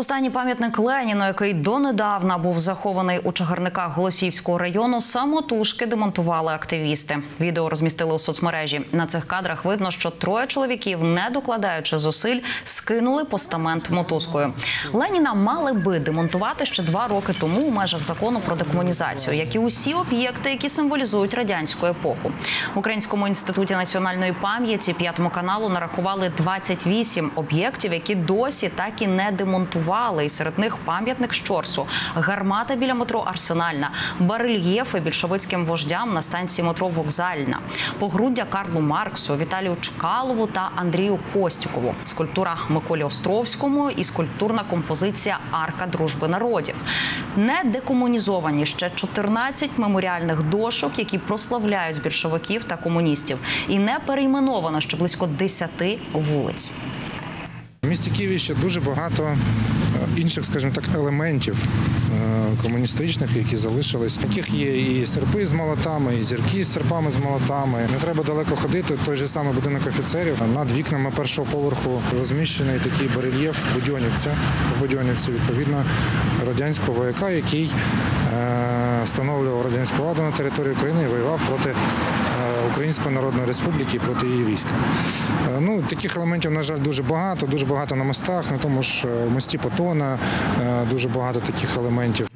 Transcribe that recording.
Останній пам'ятник Леніну, який донедавна був захований у чагарниках Голосіївського району, самотужки демонтували активісти. Відео розмістили у соцмережі. На цих кадрах видно, що троє чоловіків, не докладаючи зусиль, скинули постамент мотузкою. Леніна мали би демонтувати ще два роки тому у межах закону про декомунізацію, як і усі об'єкти, які символізують радянську епоху. В Українському інституті національної пам'яті п'ятому каналу нарахували 28 об'єктів, які досі так і не демонтували. І серед них пам'ятник Щорсу, гармата біля метро Арсенальна, барельєфи більшовицьким вождям на станції метро Вокзальна, погруддя Карлу Марксу, Віталію Чкалову та Андрію Костюкову, скульптура Миколі Островському і скульптурна композиція Арка дружби народів. Не декомунізовані ще 14 меморіальних дошок, які прославляють більшовиків та комуністів, і не перейменовано ще близько 10 вулиць. В місті Києві ще дуже багато е, інших, скажімо так, елементів е, комуністичних, які залишились. Таких є і серпи з молотами, і зірки з серпами з молотами. Не треба далеко ходити. Той же самий будинок офіцерів. Над вікнами першого поверху розміщений такий барельєф Будьонівця. Будьонівці, відповідно, радянського вояка, який е, встановлював радянську владу на території України і воював проти. Української Народної Республіки і проти її війська. Е, Ну, таких елементів, на жаль, дуже багато, дуже багато на мостах, на тому ж е, мості Потона, е, дуже багато таких елементів.